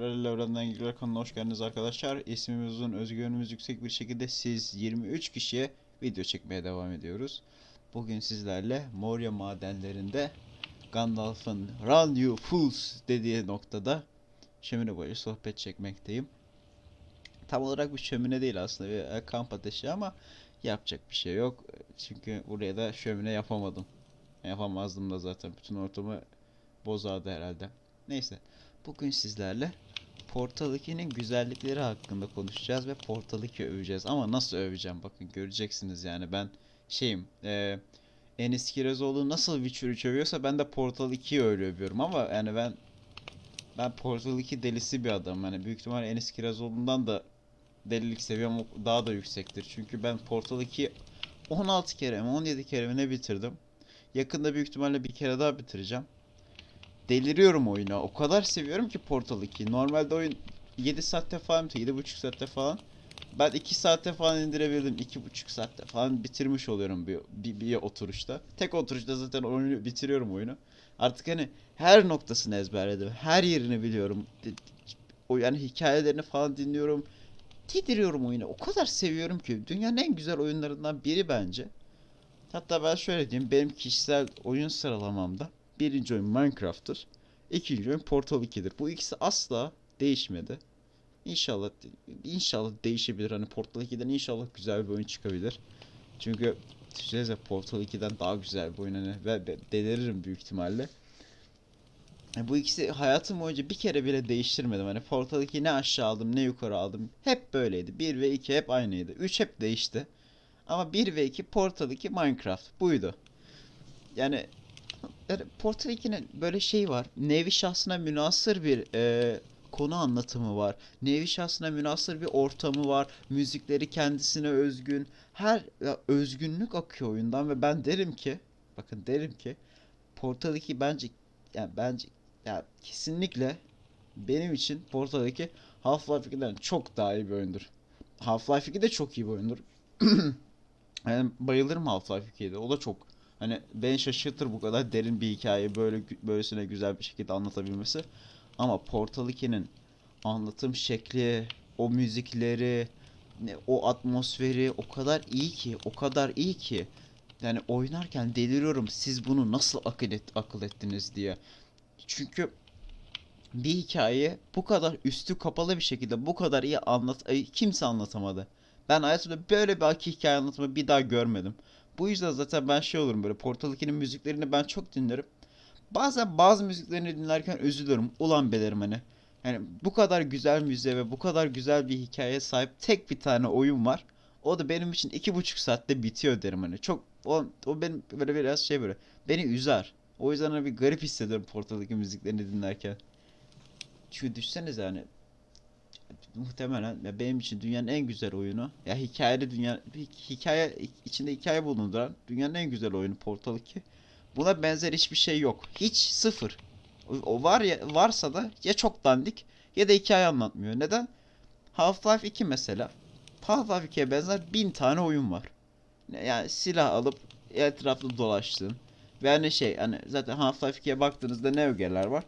Paralel Evrenden Girler kanalına hoş geldiniz arkadaşlar. İsmimiz uzun, özgüvenimiz yüksek bir şekilde siz 23 kişiye video çekmeye devam ediyoruz. Bugün sizlerle Moria madenlerinde Gandalf'ın Run You Fools dediği noktada şömine boyu sohbet çekmekteyim. Tam olarak bir şömine değil aslında bir e, kamp ateşi ama yapacak bir şey yok. Çünkü buraya da şömine yapamadım. Yapamazdım da zaten bütün ortamı bozardı herhalde. Neyse. Bugün sizlerle Portal 2'nin güzellikleri hakkında konuşacağız ve Portal 2 öveceğiz. Ama nasıl öveceğim bakın göreceksiniz yani ben şeyim e, Enis Kirazoğlu nasıl Witcher 3 övüyorsa ben de Portal 2'yi öyle övüyorum ama yani ben ben Portal 2 delisi bir adamım. Yani büyük ihtimal Enis Kirazoğlu'ndan da delilik seviyem daha da yüksektir. Çünkü ben Portal 2 16 kere mi 17 kere mi ne bitirdim. Yakında büyük ihtimalle bir kere daha bitireceğim deliriyorum oyuna. O kadar seviyorum ki Portal 2. Normalde oyun 7 saatte falan bitiyor. 7,5 saatte falan. Ben 2 saatte falan indirebildim. 2,5 saatte falan bitirmiş oluyorum bir, bir, bir oturuşta. Tek oturuşta zaten oyunu bitiriyorum oyunu. Artık hani her noktasını ezberledim. Her yerini biliyorum. O yani hikayelerini falan dinliyorum. Tidiriyorum oyunu. O kadar seviyorum ki. Dünyanın en güzel oyunlarından biri bence. Hatta ben şöyle diyeyim. Benim kişisel oyun sıralamamda birinci oyun Minecraft'tır. İkinci oyun Portal 2'dir. Bu ikisi asla değişmedi. İnşallah inşallah değişebilir. Hani Portal 2'den inşallah güzel bir oyun çıkabilir. Çünkü düşünsenize Portal 2'den daha güzel bir oyun hani ve deliririm büyük ihtimalle. Yani bu ikisi hayatım boyunca bir kere bile değiştirmedim. Hani Portal 2 ne aşağı aldım ne yukarı aldım. Hep böyleydi. 1 ve 2 hep aynıydı. 3 hep değişti. Ama 1 ve 2 Portal 2 Minecraft buydu. Yani yani Portal 2'nin böyle şey var. Nevi şahsına münasır bir e, konu anlatımı var. Nevi şahsına münasır bir ortamı var. Müzikleri kendisine özgün. Her ya, özgünlük akıyor oyundan ve ben derim ki bakın derim ki Portal 2 bence yani bence ya kesinlikle benim için Portal 2 Half-Life 2'den çok daha iyi bir oyundur. Half-Life 2 de çok iyi bir oyundur. yani bayılırım Half-Life 2'ye de. O da çok Hani beni şaşırtır bu kadar derin bir hikaye böyle böylesine güzel bir şekilde anlatabilmesi. Ama Portal 2'nin anlatım şekli, o müzikleri, o atmosferi o kadar iyi ki, o kadar iyi ki. Yani oynarken deliriyorum siz bunu nasıl akıl, et, akıl ettiniz diye. Çünkü bir hikaye bu kadar üstü kapalı bir şekilde bu kadar iyi anlat kimse anlatamadı. Ben hayatımda böyle bir hikaye anlatımı bir daha görmedim. Bu yüzden zaten ben şey olurum böyle Portal 2'nin müziklerini ben çok dinlerim. Bazen bazı müziklerini dinlerken üzülürüm. Ulan belerim hani. Yani bu kadar güzel müziğe ve bu kadar güzel bir hikayeye sahip tek bir tane oyun var. O da benim için iki buçuk saatte bitiyor derim hani. Çok o, o benim böyle biraz şey böyle. Beni üzer. O yüzden hani bir garip hissederim Portal 2 müziklerini dinlerken. Çünkü düşsenize hani muhtemelen ya benim için dünyanın en güzel oyunu. Ya hikayeli dünya hikaye içinde hikaye bulunduran dünyanın en güzel oyunu Portal 2. Buna benzer hiçbir şey yok. Hiç sıfır. O, var ya varsa da ya çok dandik ya da hikaye anlatmıyor. Neden? Half-Life 2 mesela. Half-Life 2'ye benzer bin tane oyun var. Yani silah alıp etrafta dolaştığın ve hani şey hani zaten Half-Life 2'ye baktığınızda ne ögeler var?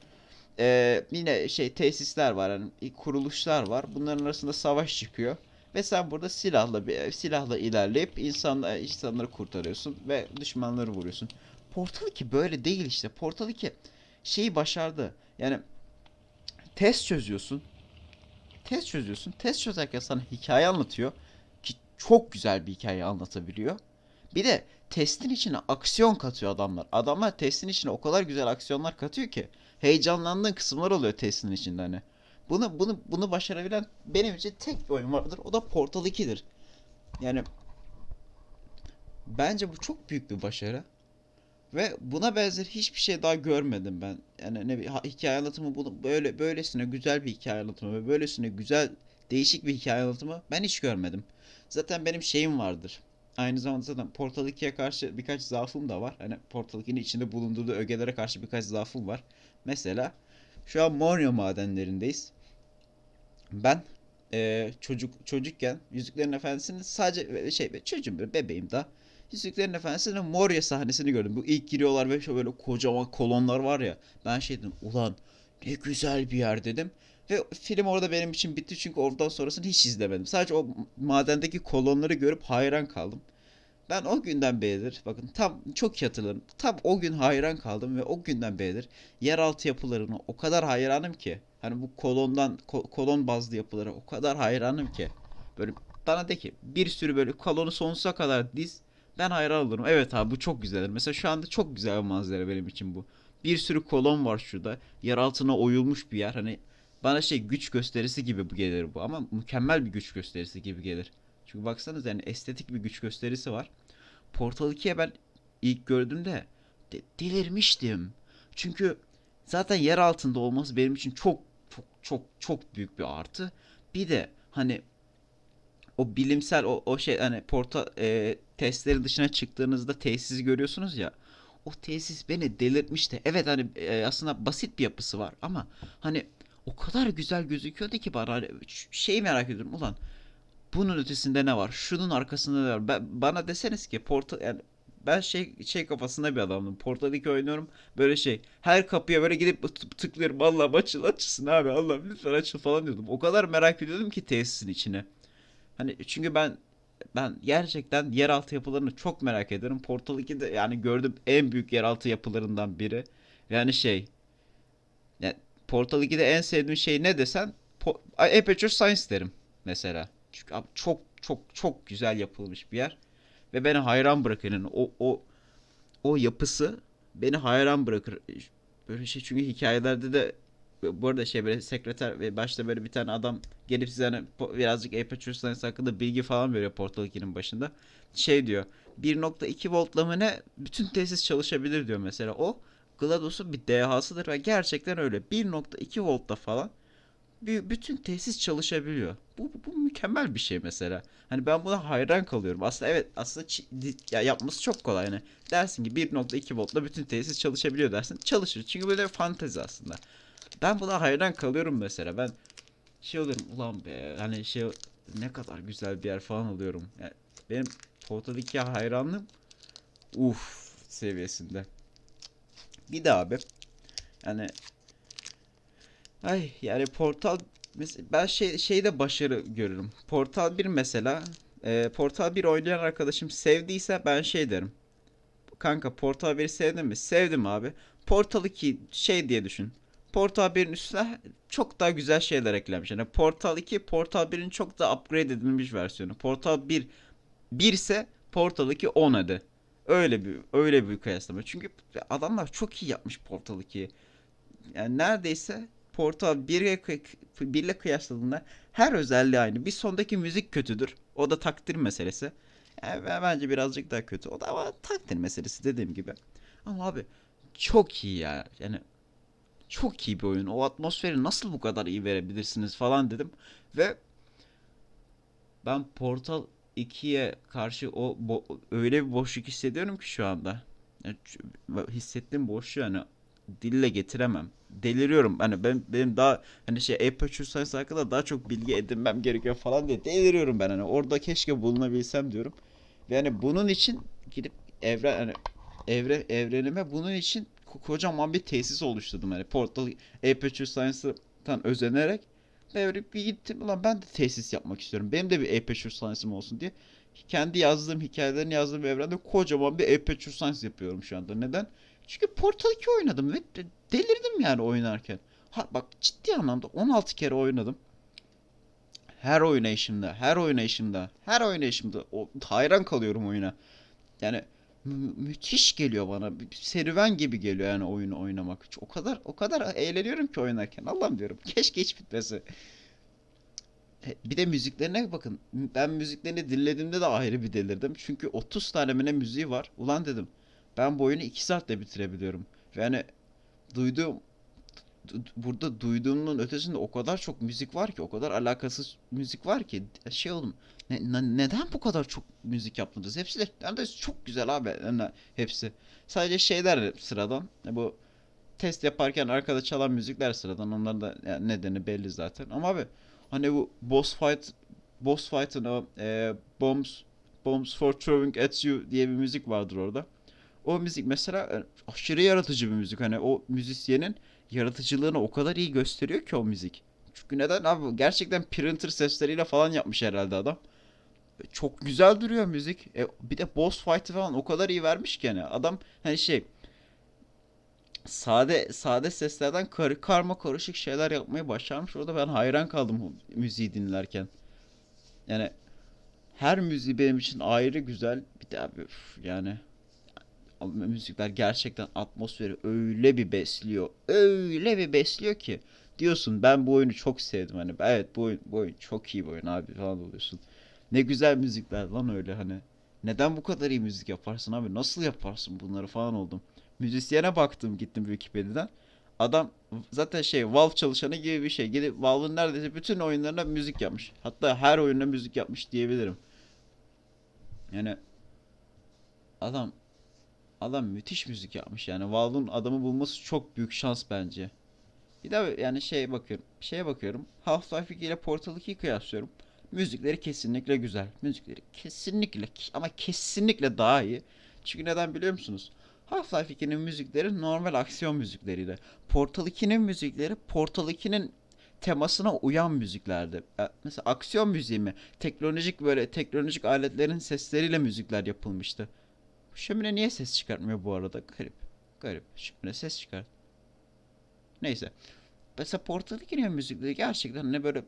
Ee, yine şey tesisler var yani kuruluşlar var. Bunların arasında savaş çıkıyor. Ve sen burada silahla bir silahla ilerleyip insanla, insanları kurtarıyorsun ve düşmanları vuruyorsun. Portal 2 böyle değil işte. Portal 2 şeyi başardı. Yani test çözüyorsun. Test çözüyorsun. Test çözerken sana hikaye anlatıyor. Ki çok güzel bir hikaye anlatabiliyor. Bir de testin içine aksiyon katıyor adamlar. Adamlar testin içine o kadar güzel aksiyonlar katıyor ki heyecanlandığın kısımlar oluyor testin içinde hani. Bunu bunu bunu başarabilen benim için tek bir oyun vardır. O da Portal 2'dir. Yani bence bu çok büyük bir başarı. Ve buna benzer hiçbir şey daha görmedim ben. Yani ne bir hikaye anlatımı bunu böyle böylesine güzel bir hikaye anlatımı ve böylesine güzel değişik bir hikaye anlatımı ben hiç görmedim. Zaten benim şeyim vardır. Aynı zamanda zaten Portal 2'ye karşı birkaç zaafım da var. Hani Portal 2'nin içinde bulundurduğu ögelere karşı birkaç zaafım var. Mesela şu an Moria madenlerindeyiz. Ben e, çocuk çocukken Yüzüklerin Efendisi'nin sadece şey çocuğum bebeğim da Yüzüklerin Efendisi'nin Moria sahnesini gördüm. Bu ilk giriyorlar ve şöyle böyle kocaman kolonlar var ya. Ben şey dedim ulan ne güzel bir yer dedim. Ve film orada benim için bitti çünkü oradan sonrasını hiç izlemedim. Sadece o madendeki kolonları görüp hayran kaldım. Ben o günden beridir bakın tam çok iyi hatırlarım. Tam o gün hayran kaldım ve o günden beridir yeraltı yapılarına o kadar hayranım ki. Hani bu kolondan ko- kolon bazlı yapılara o kadar hayranım ki. Böyle bana de ki bir sürü böyle kolonu sonsuza kadar diz. Ben hayran olurum. Evet abi bu çok güzeldir. Mesela şu anda çok güzel bir manzara benim için bu. Bir sürü kolon var şurada. Yer altına oyulmuş bir yer. Hani bana şey güç gösterisi gibi gelir bu ama mükemmel bir güç gösterisi gibi gelir. Çünkü baksanız yani estetik bir güç gösterisi var. Portal 2'ye ben ilk gördüğümde de- delirmiştim. Çünkü zaten yer altında olması benim için çok çok çok çok büyük bir artı. Bir de hani o bilimsel o, o şey hani porta e, testlerin dışına çıktığınızda tesisi görüyorsunuz ya. O tesis beni delirtmişti. Evet hani e, aslında basit bir yapısı var ama hani o kadar güzel gözüküyordu ki bana hani şey merak ediyorum ulan bunun ötesinde ne var? Şunun arkasında ne var? Ben, bana deseniz ki Portal yani ben şey şey kafasında bir adamdım. Portal 2 oynuyorum. Böyle şey. Her kapıya böyle gidip tık- tıklıyorum. Allah'ım açıl açılsın abi. Allah'ım lütfen açıl falan diyordum. O kadar merak ediyordum ki tesisin içine. Hani çünkü ben ben gerçekten yeraltı yapılarını çok merak ederim. Portal 2'de yani gördüğüm en büyük yeraltı yapılarından biri. Yani şey yani Portal 2'de en sevdiğim şey ne desen Aperture Science derim mesela. Çünkü abi çok çok çok güzel yapılmış bir yer ve beni hayran bırakır yani o o o yapısı beni hayran bırakır. Böyle şey çünkü hikayelerde de bu arada şey böyle sekreter ve başta böyle bir tane adam gelip size hani birazcık Aperture Science hakkında bilgi falan veriyor Portal 2'nin başında. Şey diyor 1.2 voltla mı ne bütün tesis çalışabilir diyor mesela o GLaDOS'un bir dehasıdır ve gerçekten öyle 1.2 voltta falan bütün tesis çalışabiliyor. Bu, bu, mükemmel bir şey mesela. Hani ben buna hayran kalıyorum. Aslında evet aslında ya yapması çok kolay. Yani dersin ki 1.2 voltla bütün tesis çalışabiliyor dersin. Çalışır. Çünkü böyle fantezi aslında. Ben buna hayran kalıyorum mesela. Ben şey oluyorum ulan be hani şey ne kadar güzel bir yer falan oluyorum. Yani benim 2'ye hayranlığım uf seviyesinde. Bir de abi yani ay yani Portal ben şey şeyde başarı görürüm. Portal 1 mesela e, Portal 1 oynayan arkadaşım sevdiyse ben şey derim. Kanka Portal 1'i sevdin mi? Sevdim abi. Portal 2 şey diye düşün. Portal 1'in üstüne çok daha güzel şeyler eklenmiş. Yani Portal 2 Portal 1'in çok daha upgrade edilmiş versiyonu. Portal 1 1 ise Portal 2 10 hadi. Öyle bir öyle bir kıyaslama. Çünkü adamlar çok iyi yapmış Portal 2'yi. Yani neredeyse Portal 1'e kıy- 1 ile kıyasladığında her özelliği aynı. Bir sondaki müzik kötüdür. O da takdir meselesi. Yani ben- bence birazcık daha kötü. O da ama takdir meselesi dediğim gibi. Ama abi çok iyi ya. Yani çok iyi bir oyun. O atmosferi nasıl bu kadar iyi verebilirsiniz falan dedim. Ve ben Portal 2'ye karşı o öyle bir boşluk hissediyorum ki şu anda. Hissettiğim boşluğu yani dille getiremem. Deliriyorum. Hani ben benim daha hani şey Aperture Science hakkında daha çok bilgi edinmem gerekiyor falan diye deliriyorum ben hani. Orada keşke bulunabilsem diyorum. Ve hani bunun için gidip evren hani evre evrenime bunun için ko- kocaman bir tesis oluşturdum. Hani Portal Aperture Science'tan özenerek böyle bir gittim ulan ben de tesis yapmak istiyorum. Benim de bir Aperture Science'ım olsun diye. Kendi yazdığım hikayelerini yazdığım evrende kocaman bir Aperture Science yapıyorum şu anda. Neden? Çünkü Portal 2 oynadım ve de- delirdim yani oynarken. Ha, bak ciddi anlamda 16 kere oynadım. Her oynayışımda, her oynayışımda, her oynayışımda o, hayran kalıyorum oyuna. Yani mü- müthiş geliyor bana. Serüven gibi geliyor yani oyunu oynamak. O kadar o kadar eğleniyorum ki oynarken. Allah'ım diyorum. Keşke hiç bitmese. E, Bir de müziklerine bakın. Ben müziklerini dinlediğimde de ayrı bir delirdim. Çünkü 30 tane mi ne müziği var. Ulan dedim. Ben bu oyunu 2 saatte bitirebiliyorum. Ve hani duyduğum du- burada duyduğumun ötesinde o kadar çok müzik var ki, o kadar alakasız müzik var ki şey oldum. Ne- ne- neden bu kadar çok müzik yaptınız? Hepsi de neredeyse çok güzel abi. Yani hepsi. Sadece şeyler sıradan. E, Bu test yaparken arkada çalan müzikler sıradan. Onların da yani nedeni belli zaten. Ama abi hani bu boss fight boss fight'ın o e, bombs bombs for throwing at you diye bir müzik vardır orada. O müzik mesela e, aşırı yaratıcı bir müzik. Hani o müzisyenin yaratıcılığını o kadar iyi gösteriyor ki o müzik. Çünkü neden abi gerçekten printer sesleriyle falan yapmış herhalde adam. Çok güzel duruyor müzik. E, bir de boss fight'ı falan o kadar iyi vermiş ki yani. Adam hani şey sade sade seslerden kar, karma karışık şeyler yapmayı başarmış. Orada ben hayran kaldım müziği dinlerken. Yani her müziği benim için ayrı güzel. Bir de abi üf, yani müzikler gerçekten atmosferi öyle bir besliyor. Öyle bir besliyor ki diyorsun ben bu oyunu çok sevdim hani evet bu oyun, bu oyun çok iyi bir oyun abi falan oluyorsun. Ne güzel müzikler lan öyle hani. Neden bu kadar iyi müzik yaparsın abi? Nasıl yaparsın bunları falan oldum. Müzisyene baktım gittim Wikipedia'dan. Adam zaten şey Valve çalışanı gibi bir şey. Gidip Valve'ın neredeyse bütün oyunlarına müzik yapmış. Hatta her oyununa müzik yapmış diyebilirim. Yani adam adam müthiş müzik yapmış yani. Valve'ın adamı bulması çok büyük şans bence. Bir de yani şeye bakıyorum. Şeye bakıyorum. Half-Life 2 ile Portal 2'yi kıyaslıyorum. Müzikleri kesinlikle güzel. Müzikleri kesinlikle ama kesinlikle daha iyi. Çünkü neden biliyor musunuz? Half-Life 2'nin müzikleri normal aksiyon müzikleriydi. Portal 2'nin müzikleri Portal 2'nin temasına uyan müziklerdi. E, Mesela aksiyon müziği mi? Teknolojik böyle teknolojik aletlerin sesleriyle müzikler yapılmıştı. Bu şömine niye ses çıkartmıyor bu arada? Garip. Garip. Şömine ses çıkart. Neyse. Mesela Portal 2'nin müzikleri gerçekten ne böyle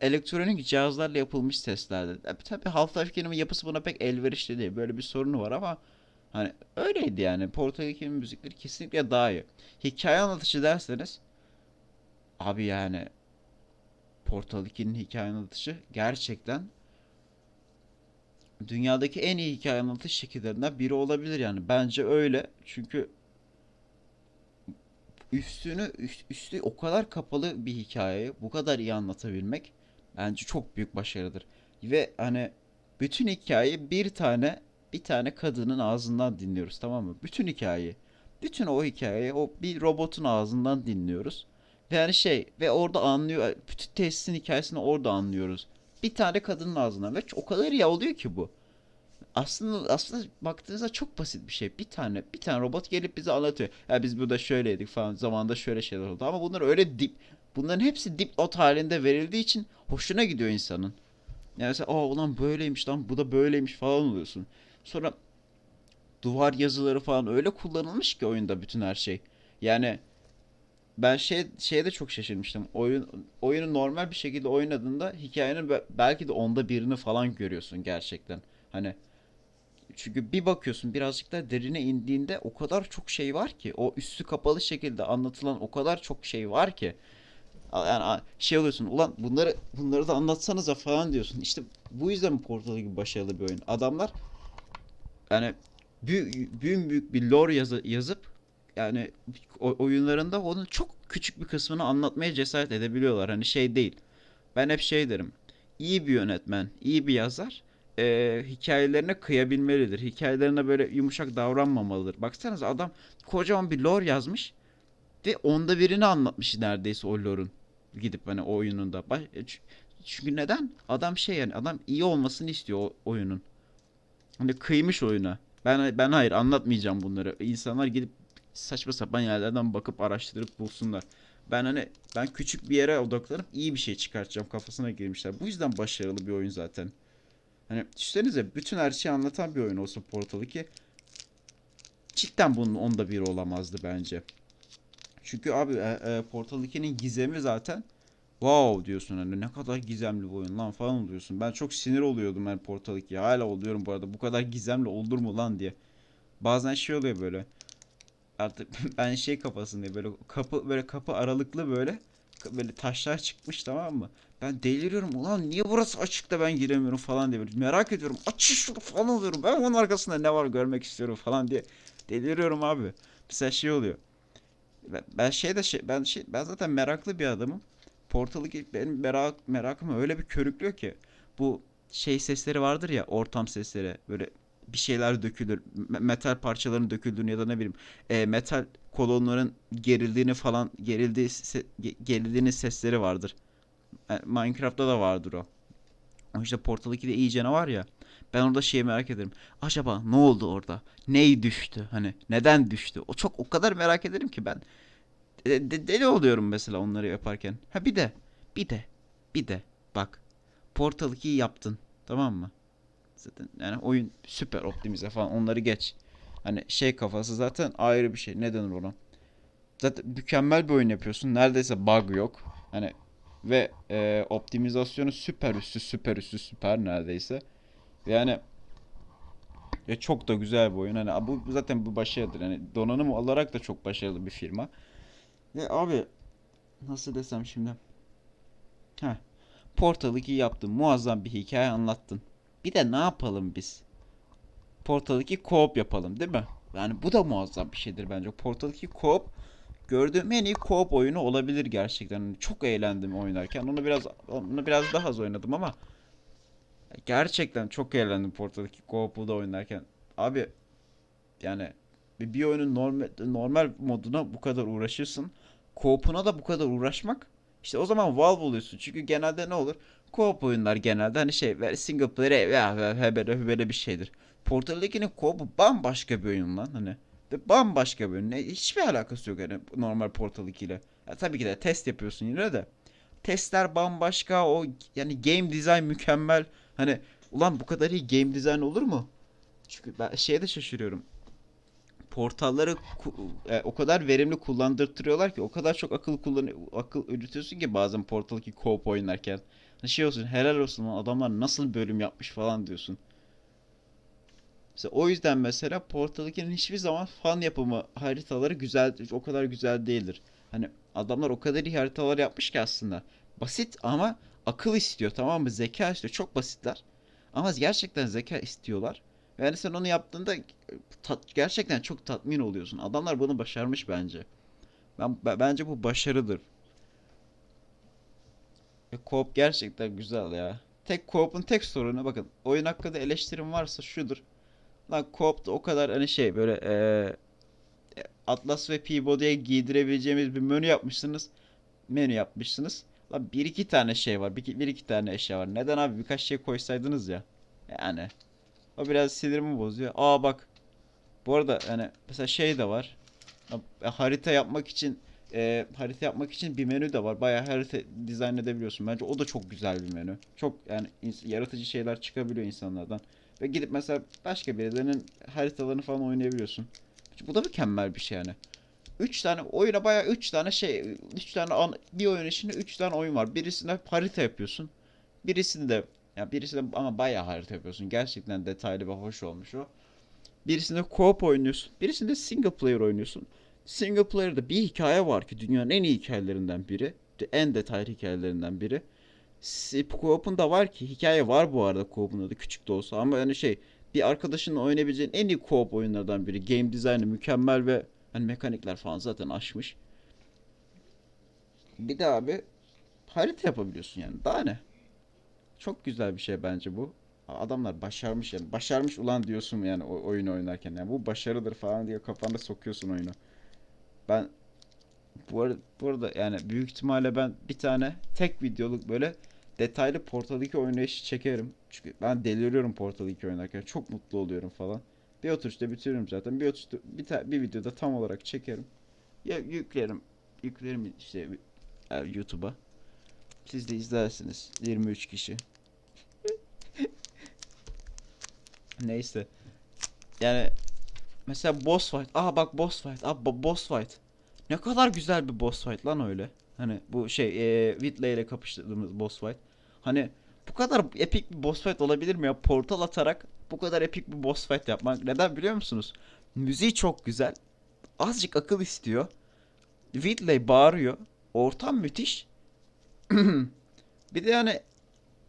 elektronik cihazlarla yapılmış seslerdi. E, tabii Half-Life 2'nin yapısı buna pek elverişli değil. Böyle bir sorunu var ama hani öyleydi yani. Portal 2'nin müzikleri kesinlikle daha iyi. Hikaye anlatışı derseniz abi yani Portal 2'nin hikaye anlatışı gerçekten dünyadaki en iyi hikaye anlatış şekillerinden biri olabilir yani. Bence öyle. Çünkü üstünü üst- üstü o kadar kapalı bir hikayeyi bu kadar iyi anlatabilmek bence çok büyük başarıdır. Ve hani bütün hikayeyi bir tane bir tane kadının ağzından dinliyoruz tamam mı? Bütün hikayeyi. Bütün o hikayeyi o bir robotun ağzından dinliyoruz. Ve yani şey ve orada anlıyor bütün tesisin hikayesini orada anlıyoruz. Bir tane kadının ağzından ve o kadar iyi oluyor ki bu. Aslında aslında baktığınızda çok basit bir şey. Bir tane bir tane robot gelip bize anlatıyor. Ya biz burada şöyleydik falan. Zamanında şöyle şeyler oldu. Ama bunlar öyle dip bunların hepsi dipnot halinde verildiği için hoşuna gidiyor insanın. Yani mesela aa ulan böyleymiş lan bu da böyleymiş falan oluyorsun. Sonra duvar yazıları falan öyle kullanılmış ki oyunda bütün her şey. Yani ben şey şeye de çok şaşırmıştım. Oyun oyunu normal bir şekilde oynadığında hikayenin be- belki de onda birini falan görüyorsun gerçekten. Hani çünkü bir bakıyorsun birazcık da derine indiğinde o kadar çok şey var ki o üstü kapalı şekilde anlatılan o kadar çok şey var ki yani şey oluyorsun ulan bunları bunları da anlatsanıza falan diyorsun. İşte bu yüzden Portal gibi başarılı bir oyun. Adamlar yani büyük büyük, büyük bir lore yazı, yazıp yani oyunlarında onun çok küçük bir kısmını anlatmaya cesaret edebiliyorlar. Hani şey değil. Ben hep şey derim. İyi bir yönetmen, iyi bir yazar eee, hikayelerine kıyabilmelidir. Hikayelerine böyle yumuşak davranmamalıdır. Baksanıza adam kocaman bir lore yazmış ve onda birini anlatmış neredeyse o lore'un. Gidip hani o oyununda. E, Çünkü neden? Adam şey yani adam iyi olmasını istiyor o oyunun. Hani kıymış oyuna. Ben ben hayır anlatmayacağım bunları. İnsanlar gidip saçma sapan yerlerden bakıp araştırıp bulsunlar. Ben hani ben küçük bir yere odaklanıp iyi bir şey çıkartacağım kafasına girmişler. Bu yüzden başarılı bir oyun zaten. Hani düşünsenize bütün her şeyi anlatan bir oyun olsa Portal 2 cidden bunun onda biri olamazdı bence. Çünkü abi e, e, Portal 2'nin gizemi zaten wow diyorsun hani ne kadar gizemli bu oyun lan falan oluyorsun. Ben çok sinir oluyordum ben Portal 2'ye. Hala oluyorum bu arada. Bu kadar gizemli olur mu lan diye. Bazen şey oluyor böyle. Artık ben şey kafasındayım böyle kapı böyle kapı aralıklı böyle böyle taşlar çıkmış tamam mı? Ben deliriyorum ulan niye burası açık da ben giremiyorum falan diye böyle merak ediyorum. Açın şunu falan oluyorum. Ben onun arkasında ne var görmek istiyorum falan diye deliriyorum abi. Mesela şey oluyor. Ben, şey de şey ben şey ben zaten meraklı bir adamım. Portal 2 benim merak merakımı öyle bir körüklüyor ki bu şey sesleri vardır ya ortam sesleri böyle bir şeyler dökülür me- metal parçaların döküldüğünü ya da ne bileyim e, metal kolonların gerildiğini falan gerildiği se- ge- gerildiğinin sesleri vardır. E, Minecraft'ta da vardır o. O işte Portal 2'de iyice ne var ya. Ben orada şeyi merak ederim. Acaba ne oldu orada? Ney düştü? Hani neden düştü? O çok o kadar merak ederim ki ben. De- de- deli oluyorum mesela onları yaparken. Ha bir de Bir de bir de bak Portal 2'yi yaptın tamam mı? Zaten yani oyun süper optimize falan onları geç. Hani şey kafası zaten ayrı bir şey. Ne denir ona? Zaten mükemmel bir oyun yapıyorsun. Neredeyse bug yok. Hani ve e, optimizasyonu süper üstü süper üstü süper neredeyse. Yani ya çok da güzel bir oyun. Hani bu zaten bu başarıdır. Hani donanım olarak da çok başarılı bir firma. Ve abi nasıl desem şimdi? Heh. Portal 2 yaptın. Muazzam bir hikaye anlattın. Bir de ne yapalım biz? Portal 2 co-op yapalım değil mi? Yani bu da muazzam bir şeydir bence. Portal 2 co-op gördüğüm en iyi co-op oyunu olabilir gerçekten. Hani çok eğlendim oynarken. Onu biraz onu biraz daha az oynadım ama gerçekten çok eğlendim Portal 2 co-op'u oynarken. Abi yani bir, oyunun normal normal moduna bu kadar uğraşırsın. Co-op'una da bu kadar uğraşmak işte o zaman Valve oluyorsun. Çünkü genelde ne olur? Co-op oyunlar genelde hani şey single player ya böyle böyle bir şeydir. Portal 2'nin co-op'u bambaşka bir oyun lan hani. Ve bambaşka bir oyun. Hiçbir alakası yok yani normal Portal 2 ile. Ya tabii ki de test yapıyorsun yine de. Testler bambaşka. O yani game design mükemmel. Hani ulan bu kadar iyi game design olur mu? Çünkü ben şeye de şaşırıyorum. Portalları e, o kadar verimli kullandırtıyorlar ki o kadar çok akıl kullan akıl üretiyorsun ki bazen Portal 2 co-op oynarken. Hani şey olsun helal olsun lan adamlar nasıl bölüm yapmış falan diyorsun. Mesela o yüzden mesela Portal 2'nin hiçbir zaman fan yapımı haritaları güzel o kadar güzel değildir. Hani adamlar o kadar iyi haritalar yapmış ki aslında. Basit ama akıl istiyor tamam mı? Zeka istiyor. Çok basitler. Ama gerçekten zeka istiyorlar. Yani sen onu yaptığında tat- gerçekten çok tatmin oluyorsun. Adamlar bunu başarmış bence. Ben, be- bence bu başarıdır. Ve co-op gerçekten güzel ya. Tek co-op'un tek sorunu bakın. Oyun hakkında eleştirim varsa şudur. Lan co-op'ta o kadar hani şey böyle eee, Atlas ve Peabody'ye giydirebileceğimiz bir menü yapmışsınız. Menü yapmışsınız. Lan bir iki tane şey var. Bir, bir iki tane eşya var. Neden abi birkaç şey koysaydınız ya. Yani. O biraz sinirimi bozuyor. Aa bak. Bu arada hani mesela şey de var. E, Harita yapmak için e, harita yapmak için bir menü de var. Bayağı harita dizayn edebiliyorsun. Bence o da çok güzel bir menü. Çok yani yaratıcı şeyler çıkabiliyor insanlardan. Ve gidip mesela başka birilerinin haritalarını falan oynayabiliyorsun. Bu da mükemmel bir şey yani. 3 tane oyuna bayağı 3 tane şey 3 tane an, bir oyun içinde 3 tane oyun var. Birisinde harita yapıyorsun. Birisinde ya birisinde ama bayağı harita yapıyorsun. Gerçekten detaylı ve hoş olmuş o. Birisinde co-op oynuyorsun. Birisinde single player oynuyorsun. Single player'da bir hikaye var ki dünyanın en iyi hikayelerinden biri. En detaylı hikayelerinden biri. Co-op'un da var ki hikaye var bu arada co-op'un adı küçük de olsa ama yani şey bir arkadaşınla oynayabileceğin en iyi co-op oyunlardan biri. Game design'ı mükemmel ve hani mekanikler falan zaten aşmış. Bir de abi harita yapabiliyorsun yani. Daha ne? Çok güzel bir şey bence bu. Adamlar başarmış yani. Başarmış ulan diyorsun yani o oyunu oynarken. Yani bu başarıdır falan diye kafanda sokuyorsun oyunu. Ben bu arada, bu arada yani büyük ihtimalle ben bir tane tek videoluk böyle detaylı Portal 2 oynayışı çekerim. Çünkü ben deliriyorum Portal 2 oynarken. Çok mutlu oluyorum falan. Bir oturuşta bitiririm zaten. Bir oturuşta bir, ta- bir videoda tam olarak çekerim. Ya yüklerim. Yüklerim işte e, YouTube'a. Siz de izlersiniz. 23 kişi. Neyse. Yani mesela boss fight. Aa bak boss fight. Aa bo- boss fight. Ne kadar güzel bir boss fight lan öyle. Hani bu şey e, Whitley ile kapıştırdığımız boss fight. Hani bu kadar epik bir boss fight olabilir mi ya? Portal atarak bu kadar epik bir boss fight yapmak. Neden biliyor musunuz? Müziği çok güzel. Azıcık akıl istiyor. Whitley bağırıyor. Ortam müthiş. Bir de yani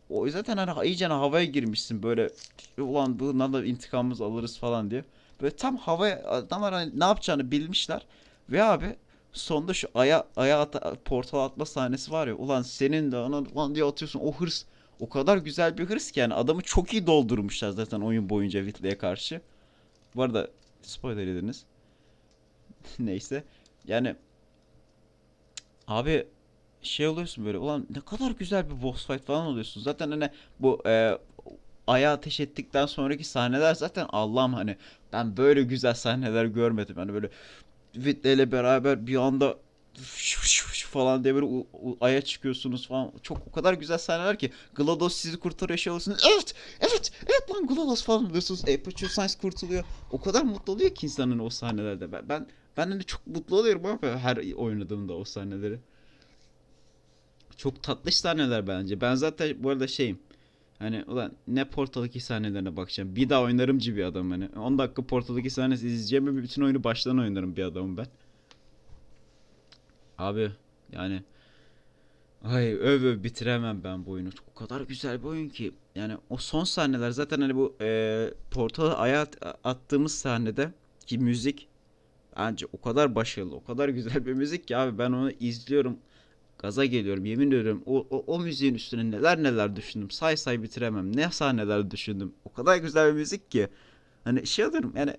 o zaten hani iyice havaya girmişsin böyle ulan bundan da intikamımızı alırız falan diye. Böyle tam havaya adamlar hani ne yapacağını bilmişler. Ve abi sonda şu aya aya ata- portal atma sahnesi var ya ulan senin de ulan diye atıyorsun o hırs o kadar güzel bir hırs ki yani adamı çok iyi doldurmuşlar zaten oyun boyunca Whitley'e karşı. Bu arada spoiler yediniz. Neyse. Yani abi şey oluyorsun böyle ulan ne kadar güzel bir boss fight falan oluyorsun. Zaten hani bu e, aya ateş ettikten sonraki sahneler zaten Allah'ım hani ben böyle güzel sahneler görmedim. Hani böyle Whitley beraber bir anda falan diye böyle u- u- aya çıkıyorsunuz falan. Çok o kadar güzel sahneler ki GLaDOS sizi kurtarıyor şey olursunuz. Evet, evet, evet lan GLaDOS falan diyorsunuz. Aperture Science kurtuluyor. O kadar mutlu oluyor ki insanın o sahnelerde. Ben ben, ben hani çok mutlu oluyorum abi her oynadığımda o sahneleri. Çok tatlış sahneler bence. Ben zaten bu arada şeyim. Hani ulan ne Portal 2 sahnelerine bakacağım. Bir daha oynarımcı bir adam hani. 10 dakika Portal 2 sahnesi izleyeceğim bütün oyunu baştan oynarım bir adamım ben. Abi yani ay öv öv bitiremem ben bu oyunu. O kadar güzel bir oyun ki. Yani o son sahneler zaten hani bu e, Portal'a aya at- attığımız sahnede ki müzik bence o kadar başarılı, o kadar güzel bir müzik ki abi ben onu izliyorum. Gaza geliyorum yemin ediyorum o, o, o müziğin üstüne neler neler düşündüm say say bitiremem ne sahneler düşündüm o kadar güzel bir müzik ki hani şey oluyorum yani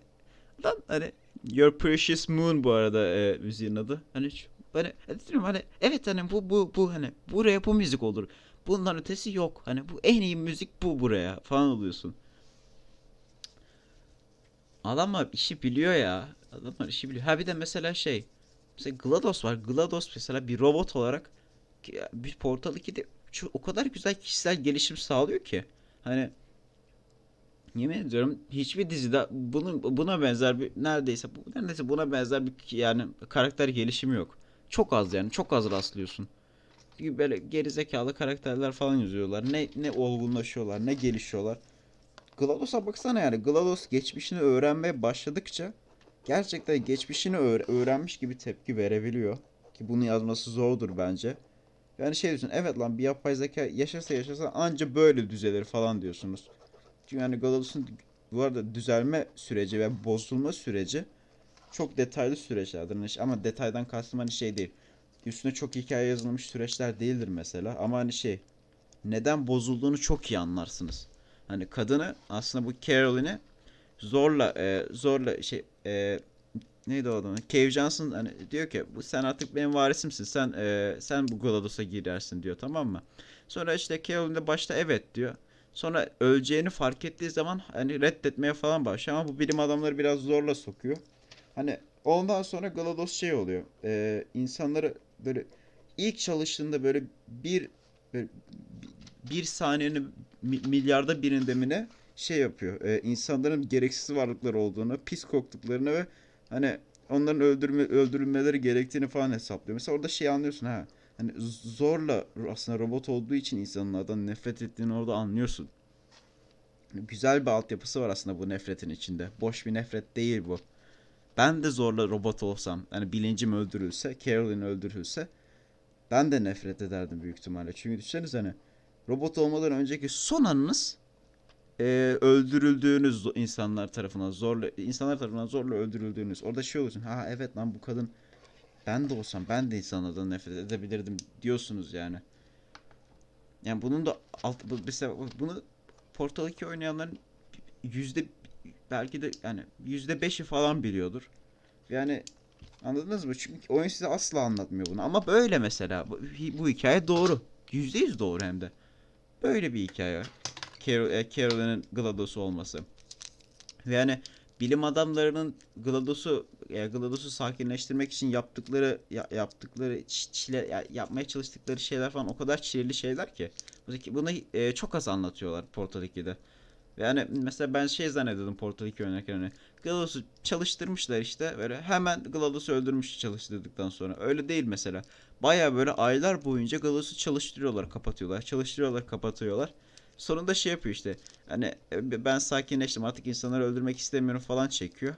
lan hani Your Precious Moon bu arada e, müziğin adı hani şu- hani diyorum hani evet hani bu bu bu hani buraya bu müzik olur bundan ötesi yok hani bu en iyi müzik bu buraya falan oluyorsun adamlar işi biliyor ya adamlar işi biliyor ha bir de mesela şey Mesela GLaDOS var. GLaDOS mesela bir robot olarak bir Portal 2'de şu, o kadar güzel kişisel gelişim sağlıyor ki. Hani yemin ediyorum hiçbir dizide bunun buna benzer bir neredeyse bu neredeyse buna benzer bir yani karakter gelişimi yok. Çok az yani çok az rastlıyorsun. Böyle gerizekalı karakterler falan yazıyorlar. Ne ne olgunlaşıyorlar, ne gelişiyorlar. GLaDOS'a baksana yani. GLaDOS geçmişini öğrenmeye başladıkça gerçekten geçmişini öğ- öğrenmiş gibi tepki verebiliyor. Ki bunu yazması zordur bence. Yani şey diyorsun evet lan bir yapay zeka yaşasa yaşasa anca böyle düzelir falan diyorsunuz. Çünkü yani GLaDOS'un bu arada düzelme süreci ve bozulma süreci çok detaylı süreçlerdir. Hani Ama detaydan kastım hani şey değil. Üstüne çok hikaye yazılmış süreçler değildir mesela. Ama hani şey neden bozulduğunu çok iyi anlarsınız. Hani kadını aslında bu Caroline'i zorla e, zorla şey e, neydi o adamın? Cave Johnson hani diyor ki bu sen artık benim varisimsin. Sen e, sen bu GLaDOS'a girersin diyor tamam mı? Sonra işte Caroline de başta evet diyor. Sonra öleceğini fark ettiği zaman hani reddetmeye falan başlıyor ama bu bilim adamları biraz zorla sokuyor. Hani ondan sonra GLaDOS şey oluyor. E, insanları böyle ilk çalıştığında böyle bir böyle bir- saniyenin mi- milyarda birinde mi ne şey yapıyor. E, insanların gereksiz varlıklar olduğunu, pis koktuklarını ve hani onların öldürme, öldürülmeleri gerektiğini falan hesaplıyor. Mesela orada şey anlıyorsun ha. Hani zorla aslında robot olduğu için insanlardan nefret ettiğini orada anlıyorsun. Güzel bir altyapısı var aslında bu nefretin içinde. Boş bir nefret değil bu. Ben de zorla robot olsam, hani bilincim öldürülse, Carolyn öldürülse ben de nefret ederdim büyük ihtimalle. Çünkü düşünsenize hani robot olmadan önceki son anınız e, öldürüldüğünüz insanlar tarafından zorla insanlar tarafından zorla öldürüldüğünüz. Orada şey oluyorsun. Ha evet lan bu kadın ben de olsam ben de insanlardan nefret edebilirdim diyorsunuz yani. Yani bunun da alt bu- mesela bunu Portal 2 oynayanların yüzde belki de yani yüzde beşi falan biliyordur. Yani anladınız mı? Çünkü oyun size asla anlatmıyor bunu. Ama böyle mesela bu, hikaye doğru. Yüzde yüz doğru hem de. Böyle bir hikaye. Carol, e, Caroline'in GLaDOS'u olması. Ve yani bilim adamlarının GLaDOS'u e, GLaDOS'u sakinleştirmek için yaptıkları ya- yaptıkları çile ya- yapmaya çalıştıkları şeyler falan o kadar çileli şeyler ki. Bunu e, çok az anlatıyorlar Portal 2'de. Yani mesela ben şey zannediyordum Portal 2 oynarken hani GLaDOS'u çalıştırmışlar işte böyle hemen GLaDOS'u öldürmüş çalıştırdıktan sonra. Öyle değil mesela. Baya böyle aylar boyunca GLaDOS'u çalıştırıyorlar, kapatıyorlar, çalıştırıyorlar, kapatıyorlar. Sonunda şey yapıyor işte. Hani e, ben sakinleştim artık insanları öldürmek istemiyorum falan çekiyor.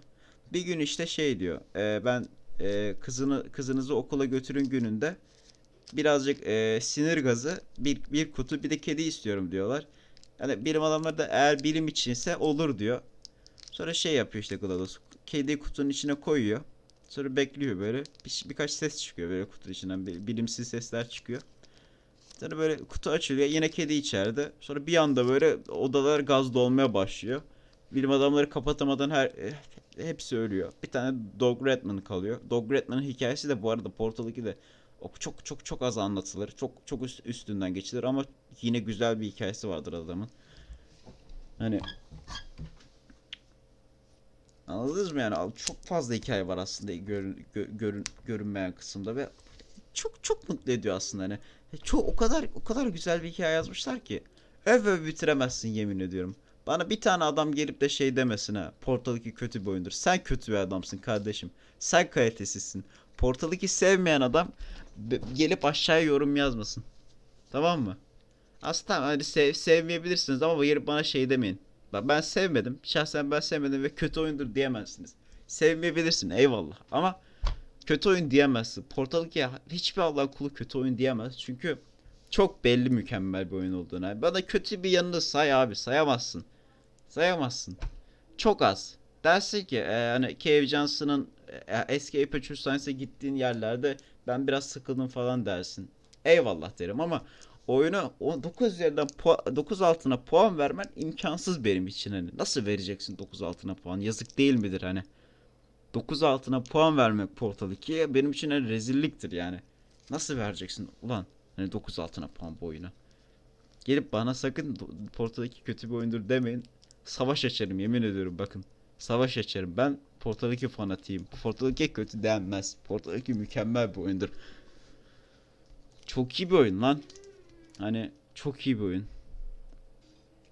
Bir gün işte şey diyor. e, ben e, kızını kızınızı okula götürün gününde birazcık e, sinir gazı, bir bir kutu bir de kedi istiyorum diyorlar. Yani bilim adamları da eğer bilim içinse olur diyor. Sonra şey yapıyor işte GLaDOS. Kediyi kutunun içine koyuyor. Sonra bekliyor böyle. Bir, birkaç ses çıkıyor böyle kutunun içinden. Bilimsiz sesler çıkıyor. Sonra böyle kutu açılıyor. Yine kedi içeride. Sonra bir anda böyle odalar gaz dolmaya başlıyor. Bilim adamları kapatamadan her eh, hepsi ölüyor. Bir tane Dog Redman kalıyor. Dog Redman'ın hikayesi de bu arada Portal 2'de o çok çok çok az anlatılır. Çok çok üst- üstünden geçilir ama yine güzel bir hikayesi vardır adamın. Hani Anladınız mı yani? Çok fazla hikaye var aslında görün, gö- görün, görünmeyen kısımda ve çok çok mutlu ediyor aslında hani. E, Çok o kadar o kadar güzel bir hikaye yazmışlar ki. Öv öv bitiremezsin yemin ediyorum. Bana bir tane adam gelip de şey demesin ha. Portal 2 kötü bir oyundur. Sen kötü bir adamsın kardeşim. Sen kalitesizsin. Portal 2 sevmeyen adam gelip aşağıya yorum yazmasın. Tamam mı? Aslında hani sev, sevmeyebilirsiniz ama gelip bana şey demeyin. Bak ben sevmedim. Şahsen ben sevmedim ve kötü oyundur diyemezsiniz. Sevmeyebilirsin eyvallah ama kötü oyun diyemezsin. Portal 2'ye hiçbir Allah'ın kulu kötü oyun diyemez. Çünkü çok belli mükemmel bir oyun olduğunu. Bana kötü bir yanını say abi sayamazsın. Sayamazsın. Çok az. Dersin ki e, hani Cave Johnson'ın eski Aperture Science'e gittiğin yerlerde ben biraz sıkıldım falan dersin. Eyvallah derim ama oyuna 9 üzerinden 9 altına puan vermen imkansız benim için hani. Nasıl vereceksin 9 altına puan? Yazık değil midir hani? 9 altına puan vermek Portal 2'ye benim için hani rezilliktir yani. Nasıl vereceksin ulan? Hani 9 altına puan bu oyuna. Gelip bana sakın Portal 2 kötü bir oyundur demeyin. Savaş açarım yemin ediyorum bakın. Savaş açarım. Ben Portal 2 fanatiyim. Portal 2 kötü denmez. Portal 2 mükemmel bir oyundur. Çok iyi bir oyun lan. Hani çok iyi bir oyun.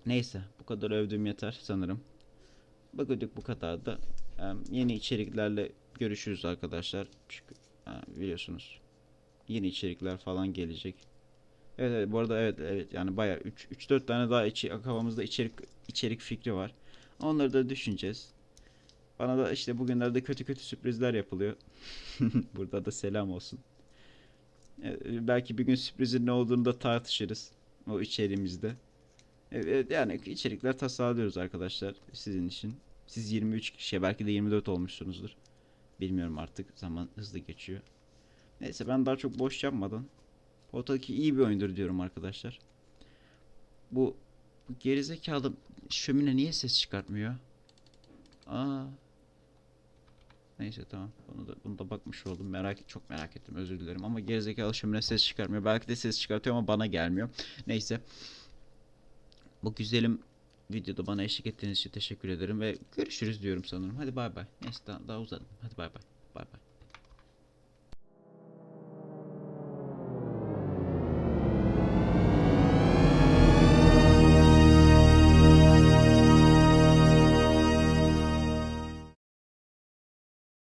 Neyse bu kadar övdüğüm yeter sanırım. Bakıyorduk bu kadar da. Yeni içeriklerle görüşürüz arkadaşlar. Çünkü biliyorsunuz yeni içerikler falan gelecek. Evet, evet bu arada evet evet yani bayağı 3 3 4 tane daha içi kafamızda içerik içerik fikri var. Onları da düşüneceğiz. Bana da işte bugünlerde kötü kötü sürprizler yapılıyor. Burada da selam olsun. Evet, belki bir gün sürprizin ne olduğunu da tartışırız o içeriğimizde. Evet yani içerikler tasarlıyoruz arkadaşlar sizin için. Siz 23 kişiye belki de 24 olmuşsunuzdur. Bilmiyorum artık zaman hızlı geçiyor. Neyse ben daha çok boş yapmadan Portal 2 iyi bir oyundur diyorum arkadaşlar. Bu, bu gerizekalı şömine niye ses çıkartmıyor? Aa. Neyse tamam. Bunu da, bunu da bakmış oldum. Merak çok merak ettim. Özür dilerim ama gerizekalı şömine ses çıkarmıyor. Belki de ses çıkartıyor ama bana gelmiyor. Neyse. Bu güzelim videoda bana eşlik ettiğiniz için teşekkür ederim ve görüşürüz diyorum sanırım. Hadi bay bay. Neyse daha, daha uzadım. Hadi bay bay. Bay bay.